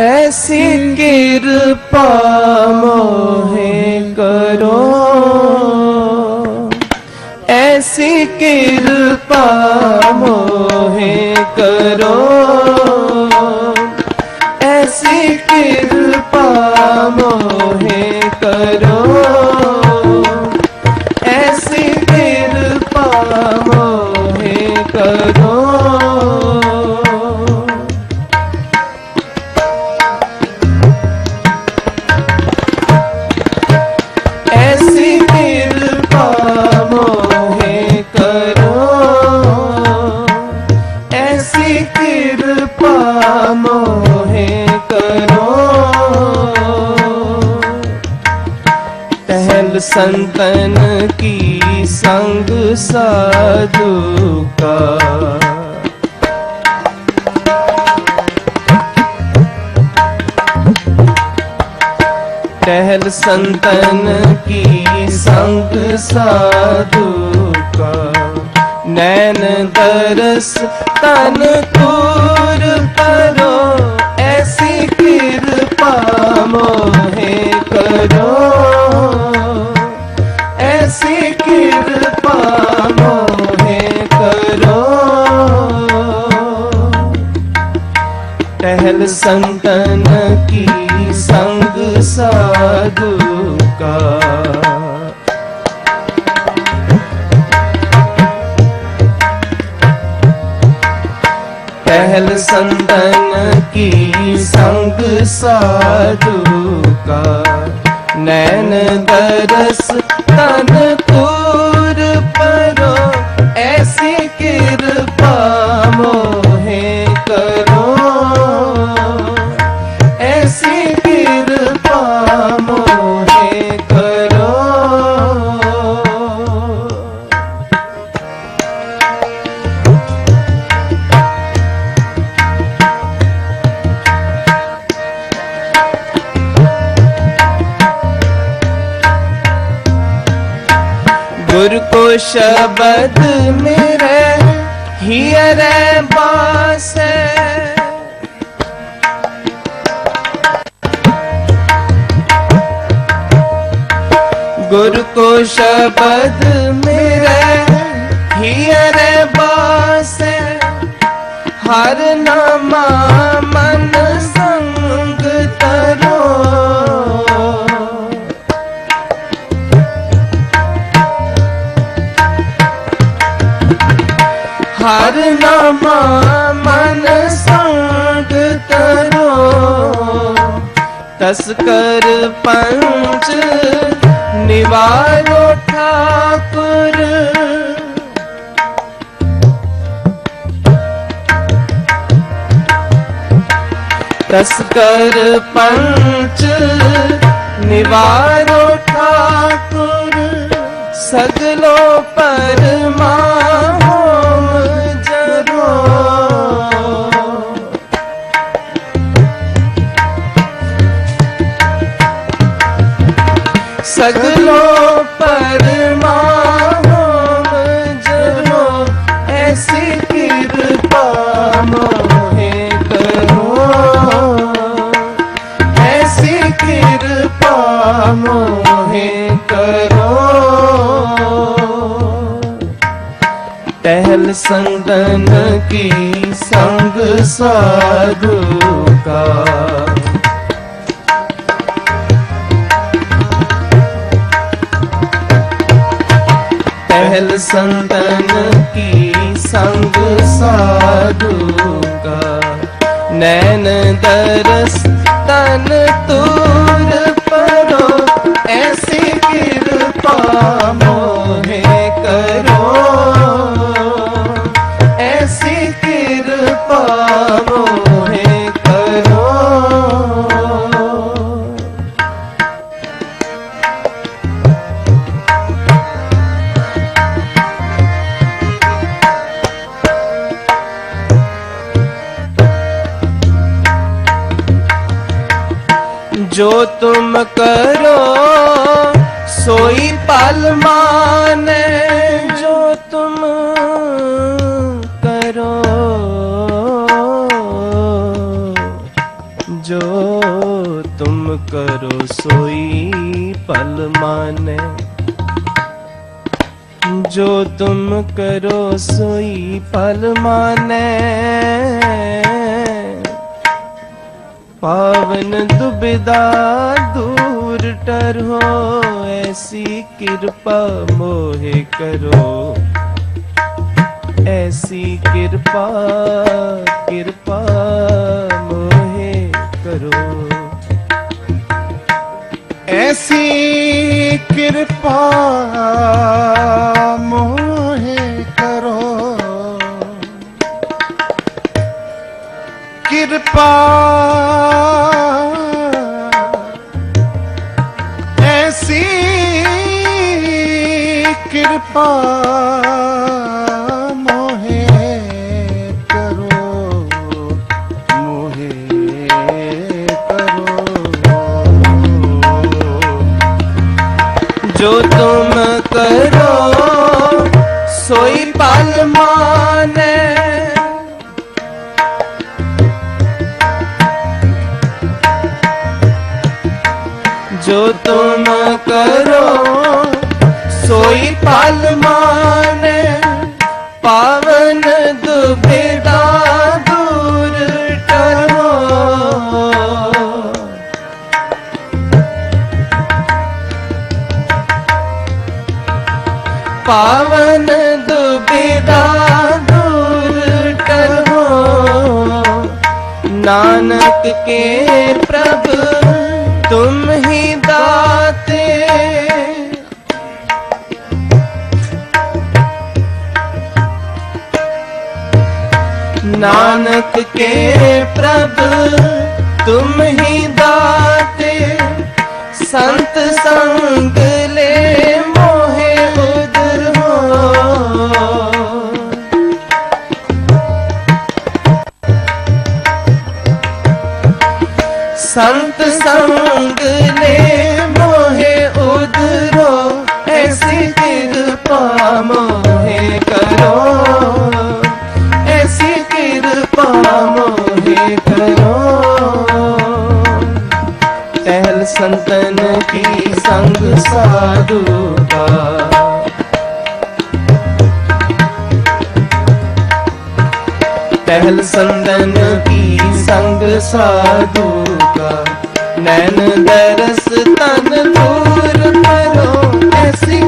ਐਸੀ ਕਿਰਪਾ ਮੋਹੇ ਕਰੋ ਐਸੀ ਕਿਰਪਾ ਮੋਹੇ ਕਰੋ ਐਸੀ ਕਿਰਪਾ ਮੋਹੇ ਕਰੋ संतन की संग साधु का टहल संतन की संग साधु का नैन दरस तन दूर करो ऐसी कृपा मोहे संतन की संग साधु का टहल संतन की संग साधु का नैन दरस तन गुर को शब्द मेरे हियर बास गुर को शब्द मेरे हियर बास हर नामा मन ਹਰ ਨਾਮਾ ਮਨ ਸੰਗ ਕਰੋ ਤਸਕਰ ਪੰਚ ਨਿਵਾਰੋ ਠਾਕੁਰ। ਤਸਕਰ ਪੰਚ ਨਿਵਾਰੋ ਠਾਕੁਰ। ਸਗਲੋ ਪਰ ਸਤ ਸੰਤਨ ਕੀ ਸੰਗ ਸਾਧੂ ਕਾ। ਪਹਿਲ ਸੰਤਨ ਕੀ ਸੰਗ ਸਾਧੂ ਕਾ। ਨੈਣ ਦਰਸ ਤਨ ਤੂਰ ਪਰੋ, ਐਸੀ ਕਿਰਪਾ ਮੋਹੇ ਜੋ ਤੁਮ ਕਰੋ, ਸੋਈ ਪਲ ਮਾਨੇ। ਜੋ ਤੁਮ ਕਰੋ, ਜੋ ਤੁਮ ਕਰੋ, ਸੋਈ ਪਲ ਮਾਨੇ। ਜੋ ਤੁਮ ਕਰੋ, ਸੋਈ ਪਲ ਮਾਨੇ। ਪਾਵਨ ਦੁਬਿਦਾ ਦੂਰ ਟਰੋ ਐਸੀ ਕਿਰਪਾ ਮੋਹਿ ਕਰੋ ਐਸੀ ਕਿਰਪਾ ਕਿਰਪਾ ਮੋਹਿ ਕਰੋ ਐਸੀ ਕਿਰਪਾ ਮੋਹਿ ਕਿਰਪਾ ਐਸੀ ਕਿਰਪਾ ਜੋ ਤੁਮ ਕਰੋ, ਸੋਈ ਪਲ ਮਾਨੈ, ਪਾਵਨ ਦੁਬਿਦਾ ਦੂਰ ਟਰੋ ਪਾਵਨ ਦੁਬਿਦਾ ਦੂਰ ਕਰੋ। ਨਾਨਕ ਕੇ ਨਾਨਕ ਕੇ ਪ੍ਰਭ, ਤੁਮ ਹੀ ਦਾਤੇ ਸੰਤ ਸੰਗ ਲੈ ਮੋਹਿ ਉਦਰ ਹੋ। ਸੰਤ ਸੰਗ ਲੈ ਮੋਹਿ ਉਦਰੋ, ਐਸੀ ਕਿਰਪਾ ਮੋਹਿ ਕਰੋ। ਸਾਧੂ ਦਾ। ਪਹਿਲ ਸੰਦਨ ਕੀ ਸੰਗ ਸਾਧੂ ਦਾ। ਨੈਣ ਦਰਸ ਤਨ ਦੂਰ ਕਰੋ ਐਸੀ